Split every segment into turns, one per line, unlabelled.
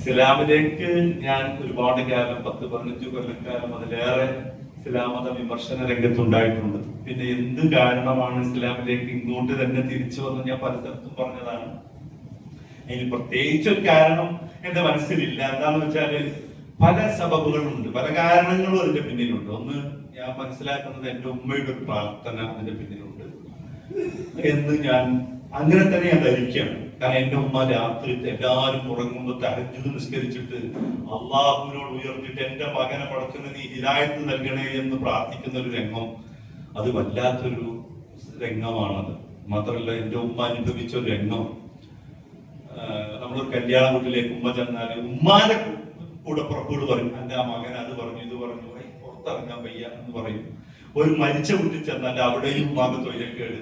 ഇസ്ലാമിലേക്ക് ഞാൻ ഒരുപാട് കാലം പത്ത് പതിനഞ്ച് കൊല്ലക്കാലം അതിലേറെ ഇസ്ലാം മത വിമർശന രംഗത്തുണ്ടായിട്ടുണ്ട്. പിന്നെ എന്ത് കാരണമാണ് ഇസ്ലാമിലേക്ക് ഇങ്ങോട്ട് തന്നെ തിരിച്ചു വന്ന് ഞാൻ പലതരത്തും പറഞ്ഞതാണ്? അതിന് പ്രത്യേകിച്ച് ഒരു കാരണം എന്റെ മനസ്സിലില്ല. എന്താന്ന് വെച്ചാൽ പല സബബുകളുണ്ട് പല കാരണങ്ങളും അതിന്റെ പിന്നിലുണ്ട്. ഒന്ന് ഞാൻ മനസ്സിലാക്കുന്നത് എന്റെ ഉമ്മയുടെ ഒരു പ്രാർത്ഥന അതിന്റെ പിന്നിലുണ്ട്. എന്ന് ഞാൻ അങ്ങനെ തന്നെ ധരിക്കുകയാണ്. കാരണം എന്റെ ഉമ്മ രാത്രി എല്ലാവരും ഉറങ്ങുമ്പോൾ തഹജ്ജുദ് നിസ്കരിച്ചിട്ട് അള്ളാഹുവിനോട് ഉയർത്തിട്ട് എന്റെ മകനെ പടക്കുന്ന നീ ഹിലായത്ത് നൽകണേ എന്ന് പ്രാർത്ഥിക്കുന്ന ഒരു രംഗം. അത് വല്ലാത്തൊരു രംഗമാണത്. മാത്രമല്ല എന്റെ ഉമ്മ അനുഭവിച്ച ഒരു രംഗം. നമ്മളൊരു കല്യാണ വീട്ടിലേക്ക് ഉമ്മ ചെന്നാൽ ഉമ്മാന്റെ കൂടെ പുറപ്പോട് പറയും എന്റെ ആ മകൻ അത് പറഞ്ഞു ഇത് പറഞ്ഞു "ഏയ് പുറത്തിറങ്ങാൻ വയ്യ എന്ന് പറയും. ഒരു മരിച്ച കുട്ടി ചെന്നാൽ അവിടെയും ഉമ്മാക്ക് തൊഴിലേക്കേട്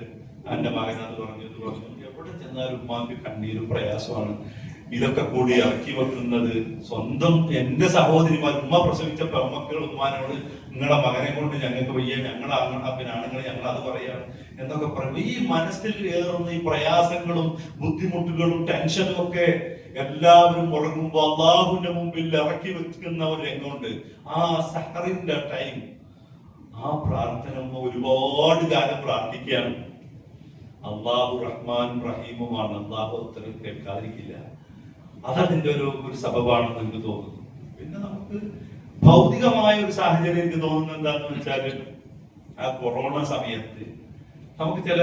എന്റെ മകനത് പറഞ്ഞു പറഞ്ഞു. എവിടെ ചെന്നാലും ഉമ്മാക്ക് കണ്ണീരും പ്രയാസമാണ്. ഇതൊക്കെ കൂടി ഇറക്കി വെക്കുന്നത് സ്വന്തം എന്റെ സഹോദരിമാർ ഉമ്മ പ്രസവിച്ച പെമ്മക്കൾ ഉമ്മാനോട് നിങ്ങളെ മകനെ കൊണ്ട് ഞങ്ങൾക്ക് വയ്യ ഞങ്ങൾ പിന്നെ ആണുങ്ങൾ ഞങ്ങൾ അത് പറയാണ് എന്നൊക്കെ പറയും. ഈ മനസ്സിൽ ഏറുന്ന ഈ പ്രയാസങ്ങളും ബുദ്ധിമുട്ടുകളും ടെൻഷനും ഒക്കെ എല്ലാവരും ഉറങ്ങുമ്പോൾ അള്ളാഹുവിന്റെ മുമ്പിൽ ഇറക്കി വെക്കുന്ന ഒരു രംഗമുണ്ട്. ആ സഹറിന്റെ ടൈം ആ പ്രാർത്ഥന ഒരുപാട് കാലം പ്രാർത്ഥിക്കുകയാണ്. അള്ളാഹു റഹ്മാൻ റഹീമുമാണ്. അള്ളാഹു ഉത്തരം കേൾക്കാതിരിക്കില്ല. അതതിന്റെ ഒരു ഒരു സബബാണെന്ന് എനിക്ക് തോന്നുന്നു. പിന്നെ നമുക്ക് ഭൗതികമായ ഒരു സാഹചര്യം എനിക്ക് തോന്നുന്നത് എന്താന്ന് വെച്ചാൽ ആ കൊറോണ സമയത്ത് നമുക്ക് ചില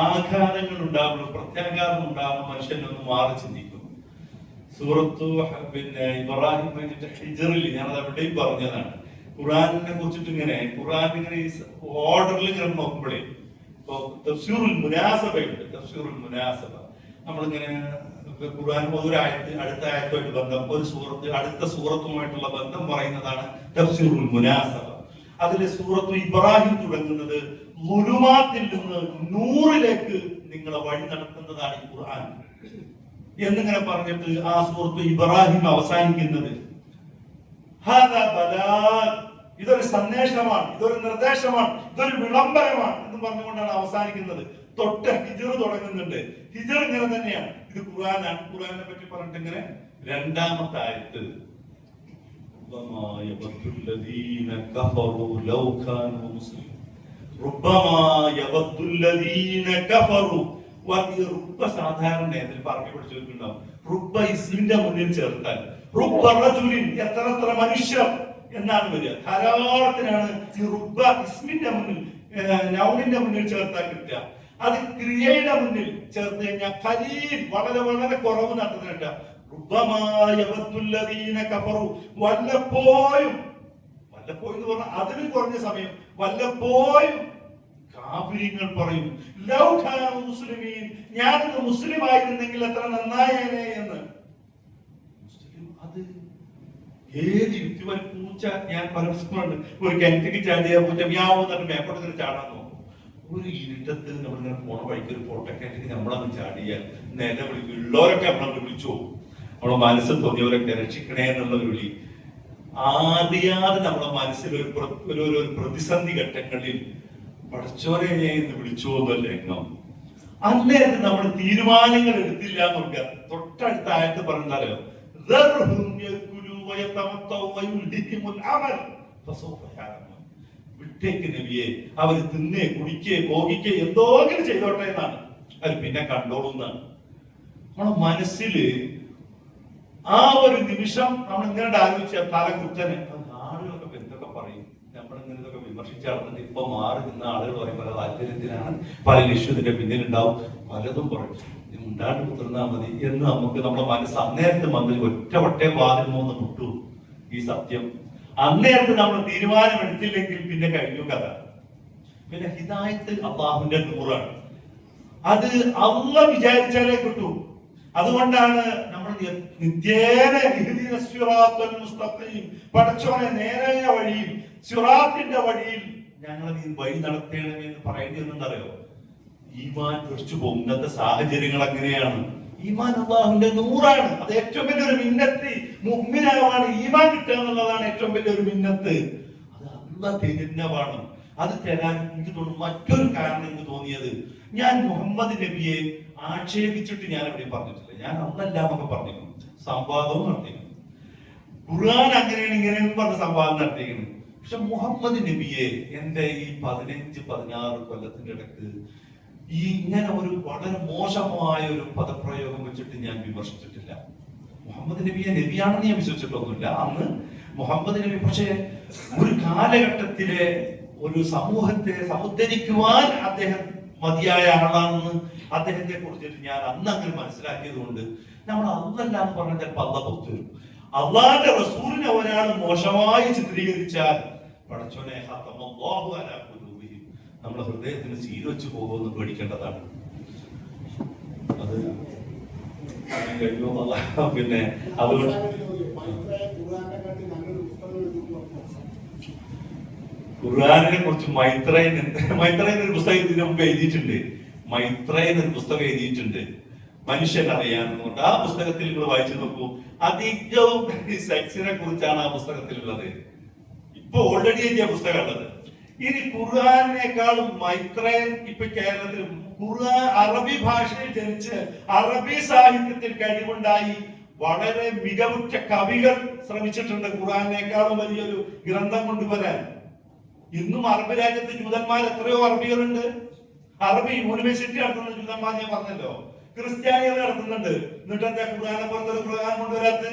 ആഘാതങ്ങൾ ഉണ്ടാവുള്ളൂ പ്രത്യാഘാതം ഉണ്ടാവുന്ന മനുഷ്യനൊന്ന് മാറി ചിന്തിക്കും സൂറത്തു പിന്നെ ഇബ്രാഹിം ഹിജറിൽ ഞാനത് എവിടെയും പറഞ്ഞതാണ്. ഖുറാനിനെ കുറിച്ചിട്ട് ഇങ്ങനെ ഖുറാൻ ഇങ്ങനെ ഓർഡറിൽ ഇങ്ങനെ നോക്കുമ്പോഴേ തഫ്സീറുൽ മുനാസബയുണ്ട് തഫ്സീറുൽ മുനാസബ. നമ്മളിങ്ങനെ ഖുർആൻ ഒരു ആയത്ത് അടുത്ത ആയത്തുമായിട്ട് ബന്ധം ഒരു സൂറത്ത് അടുത്ത സൂറത്തുമായിട്ടുള്ള ബന്ധം പറയുന്നതാണ് തഫ്സീറുൽ മുനാസബ. അതിൽ സൂറത്തു ഇബ്രാഹിം തുടങ്ങുന്നത് മുലുമാത്തിൽ നിന്ന് നൂറിലേക്ക് നിങ്ങളെ വഴി നടത്തുന്നതാണ് ഈ ഖുർആൻ. എന്നിങ്ങനെ പറഞ്ഞിട്ട് ആ സൂറത്ത് ഇബ്രാഹിം അവസാനിക്കുന്നത്. ഇതൊരു സന്ദേശമാണ് ഇതൊരു നിർദ്ദേശമാണ് ഇതൊരു വിളംബരമാണ് എന്ന് പറഞ്ഞുകൊണ്ടാണ് അവസാനിക്കുന്നത്. തൊട്ട് ഹിജർ തുടങ്ങുന്നുണ്ട്. ഹിജർ ഇങ്ങനെ തന്നെയാണ്. ഇത് ഖുറാനാണ് ഖുറാനെ പറ്റി പറഞ്ഞിട്ട് ഇങ്ങനെ രണ്ടാമത്തെ ആയത്ത്. സാധാരണ പറഞ്ഞു ചേർത്താൽ. എത്ര മനുഷ്യർ എന്നാണ് വരിക. ധാരാളത്തിനാണ് ഈ റുബ ഇസ്മിന്റെ മുന്നിൽ നൗണിന്റെ മുന്നിൽ ചേർത്താൽ കിട്ടുക. അത് ക്രിയയുടെ മുന്നിൽ ചേർത്ത് കഴിഞ്ഞാൽ ഖലീൽ വളരെ വളരെ കുറവ് നടത്തുന്നുണ്ട് വല്ലപ്പോഴും വല്ലപ്പോഴും എന്ന് പറഞ്ഞാൽ അതിന് കുറഞ്ഞ സമയം വല്ലപ്പോഴും കാഫിര്യങ്ങൾ പറയും. ലൗ മുസ്ലിമീൻ ഞാനൊന്ന് മുസ്ലിം ആയിരുന്നെങ്കിൽ എത്ര നന്നായേനെ എന്ന്. മുസ്ലിം അത് ഏത് യുക്തിവൻ പൂച്ച ഞാൻ പലപ്പോഴും ഒരു കിണറ്റിക്ക് ചാടിയ പൂച്ച മ്യാവ് എന്നിട്ട് മേപ്പോട്ട് ഇങ്ങനെ ചാടാൻ നോക്കും. ഒരു ഇരുട്ടത്ത് നമ്മളിങ്ങനെ പോണ വഴിക്ക് ഒരു പോട്ടക്കിണറ്റിക്ക് നമ്മളങ്ങ് ചാടിയാൽ നേരെ വിളിക്കും ഉള്ളവരൊക്കെ നമ്മളങ്ങ് വിളിച്ചു പോകും. നമ്മളെ മനസ്സിൽ തോന്നിയവരൊക്കെ രക്ഷിക്കണേ എന്നുള്ള വിളി. ആദ്യാതെ നമ്മുടെ മനസ്സിൽ ഒരു ഒരു പ്രതിസന്ധി ഘട്ടങ്ങളിൽ പഠിച്ചോരെ എന്ന് വിളിച്ചു എന്നല്ലേ അന്നേരത്ത് നമ്മൾ തീരുമാനങ്ങൾ എടുത്തില്ല എന്നൊക്കെ തൊട്ടടുത്ത ആയത്ത് പറഞ്ഞാലോ? ذرهم يأكلوا ويتمتعوا ويلههم العمل فسوف يعلمون. വിട്ടേക്ക് നബിയെ അവർ തിന്നേ കുടിക്കേ ഭോഗിക്കേ എന്തോങ്കിലും ചെയ്തോട്ടെ എന്നാണ് അവർ പിന്നെ കണ്ടോളുന്നാണ് നമ്മുടെ മനസ്സില് ആ ഒരു നിമിഷം നമ്മൾ ഇങ്ങനെ ആലോചിച്ച തല നടന്നിട്ട് ഇപ്പൊ മാറി നിന്ന ആളുകൾ പറയും പല താല്പര്യത്തിലാണ്. പല ലക്ഷ്യത്തിന്റെ പിന്നിലുണ്ടാവും. പലതും പറയും. ഉണ്ടാണ്ട് കുത്തിർന്നാ മതി എന്ന് നമുക്ക് നമ്മുടെ മനസ്സ് അന്നേരത്തെ മന്ത്രി ഒറ്റ വട്ടേ വാതിൽ മൂന്ന് മുട്ടു. ഈ സത്യം. അന്നേരത്ത് നമ്മൾ തീരുമാനം എടുത്തില്ലെങ്കിൽ പിന്നെ കഴിഞ്ഞു കഥ. പിന്നെ ഹിദായത്ത് അള്ളാഹുവിന്റെ നൂറാണ്. അത് അള്ള വിചാരിച്ചാലേ കിട്ടൂ. അതുകൊണ്ടാണ് നമ്മൾ നിത്യേന. പടച്ചോനെ നേരായ വഴിയിൽ സിറാത്തിന്റെ വഴിയിൽ ഞങ്ങൾ ഈ വഴി നടത്തേണമേ എന്ന് പറയേണ്ടി വന്നെന്നറിയോ ഈമാൻ തെറിച്ചു പോകും. ഇന്നത്തെ സാഹചര്യങ്ങൾ അങ്ങനെയാണ്. ഈമാൻ അള്ളാഹുന്റെ നൂറാണ്. അത് ഏറ്റവും വലിയൊരു മിന്നത്ത്. മുഹ്മിനാവാണ് ഈമാൻ കിട്ടുക എന്നുള്ളതാണ് ഏറ്റവും വലിയൊരു മിന്നത്ത്. അത് അല്ല തിരുന്നവാണ് അത് തരാൻ എനിക്ക് തോന്നുന്നു മറ്റൊരു കാരണം എനിക്ക് തോന്നിയത്. ഞാൻ മുഹമ്മദ് നബിയെ ആക്ഷേപിച്ചിട്ട് ഞാൻ അവിടെ പറഞ്ഞിട്ടില്ല. ഞാൻ അന്നല്ല എന്നൊക്കെ പറഞ്ഞിരുന്നു. സംവാദവും നടത്തിയിരുന്നു. ഖുർആൻ അങ്ങനെയാണ് ഇങ്ങനെയാണ് പറഞ്ഞ സംവാദം നടത്തിയിരുന്നു. പക്ഷെ മുഹമ്മദ് നബിയെ എന്റെ ഈ പതിനഞ്ച് പതിനാറ് കൊല്ലത്തിന്റെ ഇടയ്ക്ക് ഈ ഇങ്ങനെ ഒരു വളരെ മോശമായ ഒരു പദപ്രയോഗം വെച്ചിട്ട് ഞാൻ വിമർശിച്ചിട്ടില്ല. മുഹമ്മദ് നബിയെ നബിയാണെന്ന് ഞാൻ വിശ്വസിച്ചിട്ടൊന്നുമില്ല. അന്ന് മുഹമ്മദ് നബി പക്ഷേ ഒരു കാലഘട്ടത്തിലെ ഒരു സമൂഹത്തെ സമുദ്ധരിക്കുവാൻ അദ്ദേഹം മതിയായ ആളാണെന്ന് അദ്ദേഹത്തെ കുറിച്ചിട്ട് ഞാൻ അന്ന് അങ്ങനെ മനസ്സിലാക്കിയത് കൊണ്ട് നമ്മൾ അന്നല്ല പറഞ്ഞാൽ ചിലപ്പോൾ അല്ല പുറത്തു വരും. അള്ളാന്റെ റസൂലിനെ ഒരാൾ മോശമായി ചിത്രീകരിച്ചാൽ പടച്ചോനെ ഹത്തമല്ലാഹു അലാ ഖുലൂബിഹിം. നമ്മുടെ ഹൃദയത്തിന് സീൽ വെച്ച് പോകുമെന്ന് പേടിക്കേണ്ടതാണ്. അത് പിന്നെ അതുകൊണ്ട് ഖുർആാനിനെ കുറിച്ച് മൈത്രയൻ മൈത്രയൻ ഒരു പുസ്തകം ഇതിനു മുമ്പ് എഴുതിയിട്ടുണ്ട്. മൈത്രയൻ ഒരു പുസ്തകം എഴുതിയിട്ടുണ്ട്. മനുഷ്യൻ അറിയാമെന്നുകൊണ്ട് ആ പുസ്തകത്തിൽ നിങ്ങൾ വായിച്ചു നോക്കൂ. അധികവും സെക്സിനെ കുറിച്ചാണ് ആ പുസ്തകത്തിലുള്ളത്. ഇപ്പൊ ഓൾറെഡി എഴുതിയ പുസ്തകം ഉള്ളത് ഇനി ഖുർആാനേക്കാളും മൈത്രയൻ ഇപ്പൊ കേരളത്തിൽ ഖുർആൻ അറബി ഭാഷയിൽ ജനിച്ച് അറബി സാഹിത്യത്തിൽ കഴിവുണ്ടായി വളരെ മികവുറ്റ കവികൾ ശ്രമിച്ചിട്ടുണ്ട് ഖുർആാനേക്കാളും വലിയൊരു ഗ്രന്ഥം കൊണ്ടുവരാൻ. ഇന്നും അറബ് രാജ്യത്ത് ജൂതന്മാർ എത്രയോ അറബികളുണ്ട്. അറബി യൂണിവേഴ്സിറ്റി നടത്തുന്ന ജൂതന്മാർ ഞാൻ പറഞ്ഞല്ലോ. ക്രിസ്ത്യാനികൾ നടത്തുന്നുണ്ട്. എന്നിട്ട് എന്താ ഖുർആാനെ പുറത്തൊരു ഖുർആൻ കൊണ്ടുവരാത്ത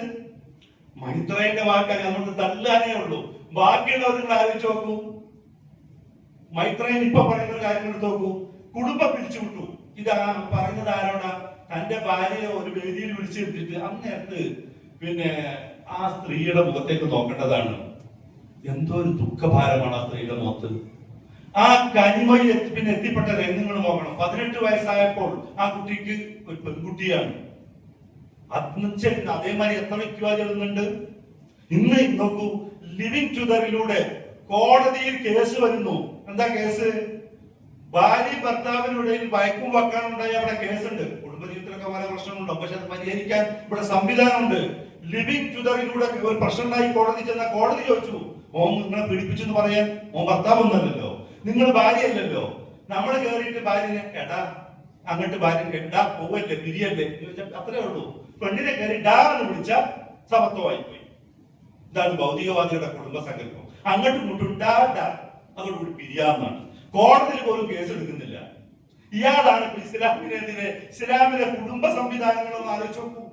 മൈത്രേന്റെ വാക്കാണ്. അതുകൊണ്ട് തല്ലാനേ ഉള്ളൂ. ബാക്കിയുള്ളവർ നിങ്ങൾ ആലോചിച്ച് നോക്കൂ. മൈത്രയൻ ഇപ്പൊ പറയുന്ന കാര്യം എടുത്ത് നോക്കൂ. കുടുംബം പിരിച്ചുവിട്ടു ഇതാ പറയുന്നത് ആരോടാ? തന്റെ ഭാര്യയെ ഒരു വേദിയിൽ വിളിച്ചെടുത്തിട്ട് അന്നേരത്ത് പിന്നെ ആ സ്ത്രീയുടെ മുഖത്തേക്ക് നോക്കേണ്ടതാണ്. എന്തോ ഒരു ദുഃഖഭാരമാണ് ആ സ്ത്രീയുടെ മുഖത്ത്. ആ കനിമയിൽ പിന്നെ എത്തിപ്പെട്ട രംഗങ്ങൾ നോക്കണം. പതിനെട്ട് വയസ്സായപ്പോൾ ആ കുട്ടിക്ക് ഒരു പെൺകുട്ടിയാണ്. അതേമാതിരി എത്ര ചെല്ലുന്നുണ്ട് ഇന്ന് നോക്കൂ ലിവിംഗ് ടുദറിലൂടെ കോടതിയിൽ കേസ് വരുന്നു. എന്താ കേസ്? ഭാര്യ ഭർത്താവിനിടയിൽ വയക്കും വക്കാനുണ്ടായി അവിടെ കേസുണ്ട്. കുടുംബജീവിതത്തിലൊക്കെ പല പ്രശ്നങ്ങളുണ്ടാവും പക്ഷെ അത് പരിഹരിക്കാൻ ഇവിടെ സംവിധാനമുണ്ട്. ലിവിംഗ് ടുദറിലൂടെ ഒരു പ്രശ്നം ഉണ്ടായി കോടതി ചെന്ന കോടതി ചോദിച്ചു ഓൻ നിങ്ങളെ പീഡിപ്പിച്ചെന്ന് പറയാൻ ഓൻ ഭർത്താവൊന്നല്ലല്ലോ നിങ്ങൾ ഭാര്യയല്ലല്ലോ. നമ്മൾ കേറിയിട്ട് ഭാര്യനെ എടാ അങ്ങോട്ട് ഭാര്യ എടാ പോവല്ലേ ചോദിച്ചാൽ അത്രേ ഉള്ളൂ. പെണ്ണിനെ കയറി ഡാ എന്ന് വിളിച്ച സമത്വമായി ഇതാണ് ഭൗതികവാദിയുടെ കുടുംബ സങ്കല്പം. അങ്ങോട്ടും ഇങ്ങോട്ടും ഡാ ഡാ അതോടുകൂടി പിരിയാന്നാണ്. കോടതിയിൽ പോലും കേസ് എടുക്കുന്നില്ല. ഇയാളാണ് ഇസ്ലാമിനെതിരെ ഇസ്ലാമിലെ കുടുംബ സംവിധാനങ്ങളൊന്ന് ആലോചിച്ച് നോക്കൂ.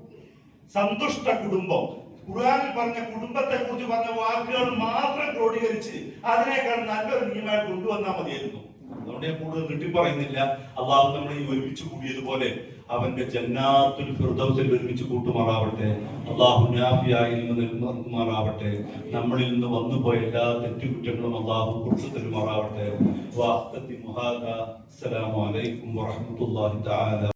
സന്തുഷ്ട കുടുംബം. ഖുർആനിൽ പറഞ്ഞ കുടുംബത്തെ കുറിച്ച് പറഞ്ഞ വാക്കുകൾ മാത്രം ക്രോഡീകരിച്ച് അതിനേക്കാൾ നല്ലൊരു നിയമമായി കൊണ്ടുവന്നാൽ മതിയായിരുന്നു. അതുകൊണ്ട് ഞാൻ കൂടുതൽ നീട്ടി പറയുന്നില്ല. അള്ളാഹു നമ്മളെ ഒരുമിച്ച് കൂടിയതുപോലെ അവന്റെ ജന്നാത്തുൽ ഫിർദൗസിൽ ഒരുമിച്ച് കൂട്ടുമാറാവട്ടെ. അള്ളാഹു നാഫിയായി നൽകുമാറാവട്ടെ നമ്മളിൽ നിന്ന് വന്നുപോയ എല്ലാ തെറ്റുകുറ്റങ്ങളും അള്ളാഹു കുറിച്ച് തരുമാറാവട്ടെ. വാസ്തത്തി മുഹാദ. അസ്സലാമു അലൈക്കും വറഹ്മത്തുള്ളാഹി തആല.